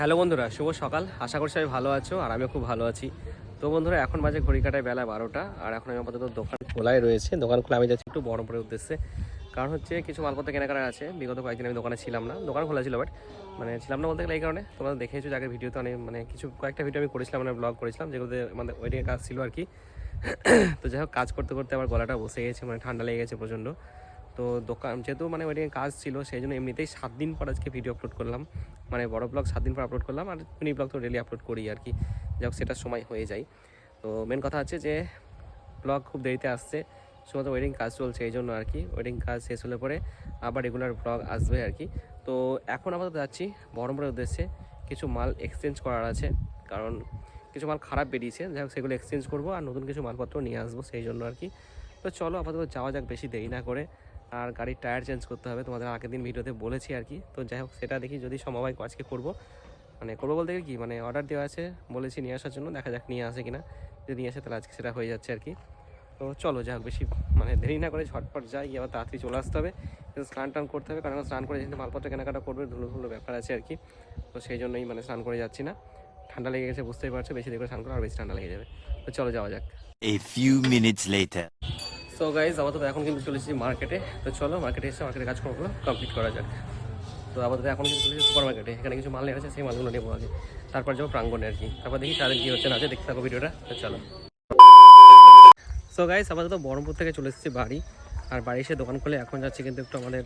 Hello বন্ধুরা, শুভ সকাল। আশা করছি আমি ভালো আছো আর আমিও খুব ভালো আছি। তো বন্ধুরা, এখন বাজে ঘড়ি কাটায় বেলা বারোটা, আর এখন আমি আপাতত দোকান খোলাই রয়েছে। দোকান খোলা, আমি যাচ্ছি একটু বহরমপুরের উদ্দেশ্যে। কারণ হচ্ছে কিছু মালপত্র কেনাকাটা আছে। বিগত কয়েকদিন আমি দোকানে ছিলাম না। দোকান খোলা ছিল বাট মানে ছিলাম না বলতে গেলে এই কারণে। তোমরা দেখেছ যে আগের ভিডিওতে অনেক মানে কিছু, কয়েকটা ভিডিও আমি করেছিলাম মানে ব্লগ করেছিলাম, যেগুলোতে মানে ওয়েডিংয়ের কাজ ছিল আর কি। তো যাই হোক, কাজ করতে করতে আমার গলাটা বসে গেছে মানে ঠান্ডা লেগে গেছে প্রচণ্ড। তো দোকান, যেহেতু মানে ওয়েডিংয়ের কাজ ছিল, সেই জন্য এমনিতেই সাত দিন পর আজকে ভিডিও আপলোড করলাম। মানে বড় ব্লগ সাত দিন পর আপলোড করলাম, আর মিনি ব্লগ তো ডেলি আপলোড করি আর কি। যাই সেটার সময় হয়ে যায়। তো মেন কথা হচ্ছে যে ব্লগ খুব দেরিতে আসছে, শুধুমাত্র ওয়েডিং কাজ চলছে এই জন্য আর কি। ওয়েডিং কাজ শেষ হলে পরে আবার রেগুলার ব্লগ আসবে আর কি। তো এখন আপাতত যাচ্ছি বহরমপুরের উদ্দেশ্যে। কিছু মাল এক্সচেঞ্জ করার আছে, কারণ কিছু মাল খারাপ বেরিয়েছে। যাই হোক, সেগুলো এক্সচেঞ্জ করব আর নতুন কিছু মালপত্র নিয়ে আসব সেই জন্য আর কি। তো চলো আপাতত যাওয়া যাক বেশি দেরি না করে। আর গাড়ির টায়ার চেঞ্জ করতে হবে, তোমাদের আগের দিন ভিডিওতে বলেছি আর কি। তো যাই হোক, সেটা দেখি যদি সম্ভব হয় আজকে করব। মানে করব বলতে কি মানে অর্ডার দেওয়া আছে, বলেছি নিয়ে আসার জন্য, দেখা যাক নিয়ে আসে কিনা। যদি নিয়ে আসে তাহলে আজকে সেটা হয়ে যাচ্ছে আর কি। তো চলো, যাই হোক, বেশি মানে দেরি না করে ঝটপট যাই, আবার তাড়াতাড়ি চলে আসতে হবে। স্নান টান করতে হবে, কারণ স্নান করে যেহেতু মালপত্র কেনাকাটা করবে, ধুলো ধুলো ব্যাপার আছে আর কি। তো সেই জন্যই মানে স্নান করে যাচ্ছি না। ঠান্ডা লেগে গেছে, বুঝতেই পারছ, বেশি দেরি করে স্নান করে আর বেশি ঠান্ডা লেগে যাবে। তো চলো, যাওয়া যাক। A few minutes later. So guys আপাতত এখন কিন্তু চলে এসেছি মার্কেটে তো চলো মার্কেটে এসে মার্কেটে কাজকর্মগুলো কমপ্লিট করা যাক। তো আপাতত এখন কিন্তু চলেছি সুপার মার্কেটে এখানে কিছু মাল নেওয়া আছে, সেই মালগুলো নেব আগে। তারপর যাব প্রাঙ্গণে আর কি। তারপর দেখি তাদের কী হচ্ছে না আছে দেখতে থাকো ভিডিওটা। তো চলো। সো গাইজ আপাতত বহরমপুর থেকে চলে এসেছি বাড়ি। আর বাড়ি এসে দোকান খুলে এখন যাচ্ছি কিন্তু একটু আমাদের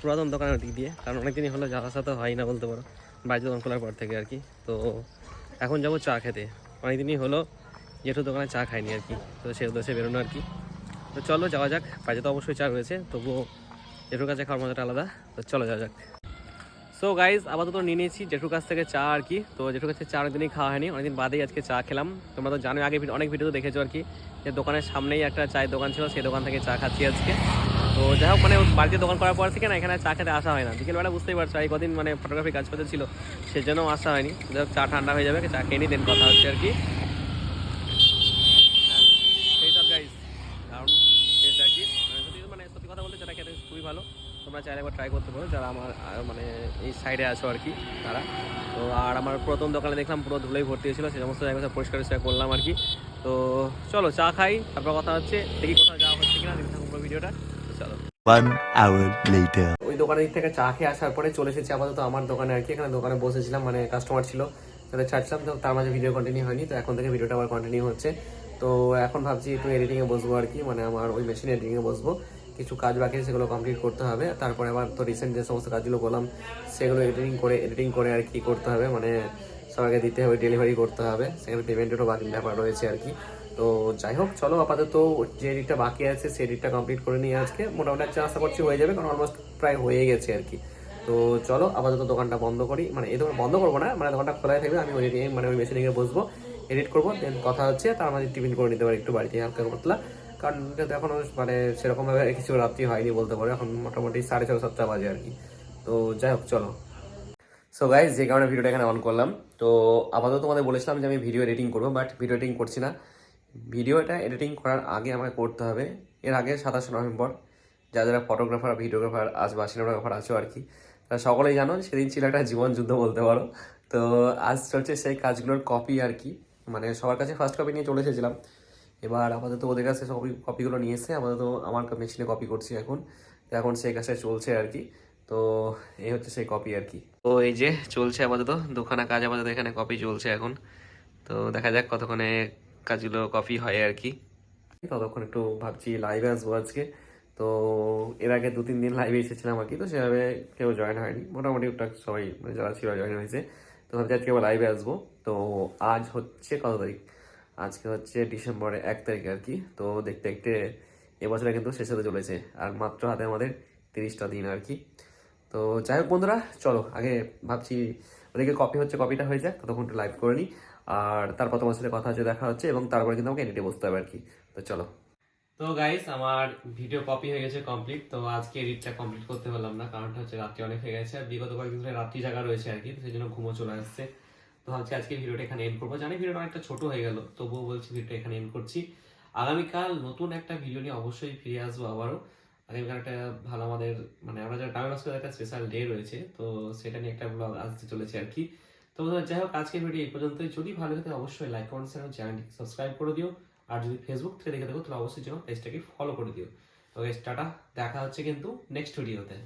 পুরাতন দোকানের দিক দিয়ে। কারণ অনেকদিনই হলো যাওয়া সাথে হয় না বলতে পারো। বাড়িতে দোকান খোলার পর থেকে আর কি। তো এখন যাব চা খেতে। অনেকদিনই হলো যেহেতু দোকানে চা খাইনি আর কি। তো সেই উদ্দেশ্যে বেরোনো আর কি। তো চলো যাওয়া যাক। বাজে তো অবশ্যই চা রয়েছে, তবুও জেঠুর কাছে খাওয়ার মজাটা আলাদা। তো চলো যাওয়া যাক। সো গাইজ আপাতত নিয়ে নিয়েছি জেঠুর কাছ থেকে চা আর কি। তো জেঠুর কাছে চা অনেকদিনই খাওয়া হয়নি, অনেকদিন বাদেই আজকে চা খেলাম। তোমরা তো জানো আগে অনেক ভিডিও দেখেছ আর কি, যে দোকানের সামনেই একটা চায়ের দোকান ছিল, সেই দোকান থেকে চা খাচ্ছি আজকে। তো যাই হোক মানে বাড়িতে দোকান করার পর থেকে না, এখানে চা খেতে আসা হয় না। বিকেলবেলা বুঝতেই পারছ এই কদিন মানে ফটোগ্রাফি কাজ করতে ছিল সেই জন্য আসা হয়নি। যাই হোক, চা ঠান্ডা হয়ে যাবে, চা খেয়ে নিই দেন কথা হচ্ছে আর কি হ্যাঁ, সেই সব গাইজ কারণ সেটা কি মানে সত্যি মানে সত্যি কথা বলতে যেটা খেতে খুবই ভালো তোমরা চাইলে একবার ট্রাই করতে পারো যারা আমার মানে এই সাইডে আছো আর কি তারা। তো আর আমার প্রথম দোকানে দেখলাম পুরো ধুলোই ভর্তি হয়েছিল সেই সমস্ত জায়গা সব পরিষ্কার টরিষ্কার করলাম আর কি। তো চলো চা খাই তারপর কথা হচ্ছে দেখি কোথাও যাওয়া হচ্ছে কিনা দেখি থাকুন পুরো ভিডিওটা। তো চলো। One hour later. ওই দোকানের দিক থেকে চা খেয়ে আসার পরে চলে এসেছি আপাতত আমার দোকানে আর কি এখানে দোকানে বসেছিলাম মানে কাস্টমার ছিল তাদের ছাড়ছিলাম তো তার মাঝে ভিডিও কন্টিনিউ হয়নি তো এখন থেকে ভিডিওটা আবার কন্টিনিউ হচ্ছে। তো এখন ভাবছি একটু এডিটিংয়ে বসবো আর কি মানে আমার ওই মেশিন এডিটিংয়ে বসবো। কিছু কাজ বাকি সেগুলো কমপ্লিট করতে হবে। তারপরে আবার তো রিসেন্ট যে সমস্ত কাজগুলো করলাম সেগুলো এডিটিং করে এডিটিং করে আর কি করতে হবে। মানে সবাইকে দিতে হবে ডেলিভারি করতে হবে। সেখানে পেমেন্টেরও বাকি ব্যাপার রয়েছে আর কি। তো যাই হোক, চলো আপাতত যে এডিটটা বাকি আছে, সেই এডিটটা কমপ্লিট করে নিয়ে আজকে। মোটামুটি আজকে আশা করছি হয়ে যাবে, কারণ অলমোস্ট প্রায় হয়ে গেছে আর কি। তো চলো আপাতত দোকানটা বন্ধ করি। মানে এই দোকান বন্ধ করব না মানে দোকানটা খোলাই থাকবে, আমি ওই মানে ওই মেশিনে গিয়ে বসবো এডিট করব দেন কথা হচ্ছে তার মাঝে টিফিন করে নিতে পারি একটু বাড়িতে, হালকা পাতলা কারণ এখনও মানে সেরকমভাবে কিছু রাত্রি হয়নি বলতে পারো। এখন মোটামুটি সাড়ে ছটা, সাতটা বাজে আর কি। তো যাই হোক, চলো। সো গাইজ যে কারণে ভিডিওটা এখানে অন করলাম। তো আপাতত তোমাদের বলেছিলাম যে আমি ভিডিও এডিটিং করব বাট ভিডিও এডিটিং করছি না। ভিডিওটা এডিটিং করার আগে আমাকে করতে হবে। এর আগে সাতাশে নভেম্বর, যারা যারা ফটোগ্রাফার ভিডিওগ্রাফার আজ বা সিনেমাগ্রাফার আছো আর কি, তারা সকলেই জানো সেদিন ছিল একটা জীবন যুদ্ধ বলতে পারো। তো আজ চলছে সেই কাজগুলোর কপি আর কি। মানে সবার কাছে ফার্স্ট কপি নিয়ে চলে এসেছিলাম। এবার আপাতত ওদের কাছে সব কপিগুলো নিয়ে এসে আপাতত আমার মেশিনে কপি করছি এখন। তো এখন সেই কাজটা চলছে আর কি। তো এই হচ্ছে সেই কপি আর কি। তো এই যে চলছে আপাতত, দুখানা কাজ আপাতত এখানে কপি চলছে এখন। তো দেখা যাক কতক্ষণে কাজগুলো কপি হয় আর কি। ততক্ষণ একটু ভাবছি লাইভে আসব আজকে। তো এর আগে দু তিন দিন লাইভে এসেছিলাম আর কি, তো সেভাবে কেউ জয়েন হয়নি। মোটামুটি ওটা সবাই মানে যারা ছিল জয়েন হয়েছে। তো ভাবছি আজকে আবার লাইভে আসব। তো আজ হচ্ছে কত তারিখ? আজকে হচ্ছে ডিসেম্বরের এক তারিখ আর কি। তো দেখতে দেখতে এবছরে কিন্তু শেষ হতে চলেছে। আর মাত্র হাতে আমাদের তিরিশটা দিন আর কি। তো যাই হোক বন্ধুরা, চলো আগে ভাবছি ওদেরকে কপি হচ্ছে, কপিটা হয়ে যাক, ততক্ষণ একটু লাইভ করে নিই আর তারপর তোমার সাথে কথা হচ্ছে, দেখা হচ্ছে এবং তারপরে কিন্তু আমাকে এডিটে বসতে হবে আর কি। তো চলো। তো গাইস আমার ভিডিও কপি হয়ে গেছে কমপ্লিট তো আজকে এডিটটা কমপ্লিট করতে পারলাম না, কারণটা হচ্ছে রাত্রি অনেক হয়ে গেছে। আর বিগত কয়েকদিন ধরে রাত্রি জায়গা রয়েছে আর কি সেই জন্য ঘুমো চলে আসছে। ভাবছি আজকে ভিডিওটা এখানে এন্ড করব। জানি ভিডিওটা অনেকটা ছোট হয়ে গেল, তবুও বলছি ভিডিওটা এখানে এন্ড করছি। আগামীকাল নতুন একটা ভিডিও নিয়ে অবশ্যই ফিরে আসব আবারও। আগামীকাল একটা ভালো আমাদের মানে আমরা যারা টাইম একটা স্পেশাল ডে রয়েছে, তো সেটা নিয়ে একটা ব্লগ আসতে চলেছে আর কি। তো যাই হোক, আজকের ভিডিও এই পর্যন্তই। যদি ভালো লাগে অবশ্যই লাইক কমেন্ট শেয়ার চ্যানেলটি সাবস্ক্রাইব করে দিও। আর যদি ফেসবুক থেকে দেখে থাকো, তাহলে অবশ্যই যেন পেজটাকে ফলো করে দিও। তো টাটা। দেখা হচ্ছে কিন্তু নেক্সট ভিডিওতে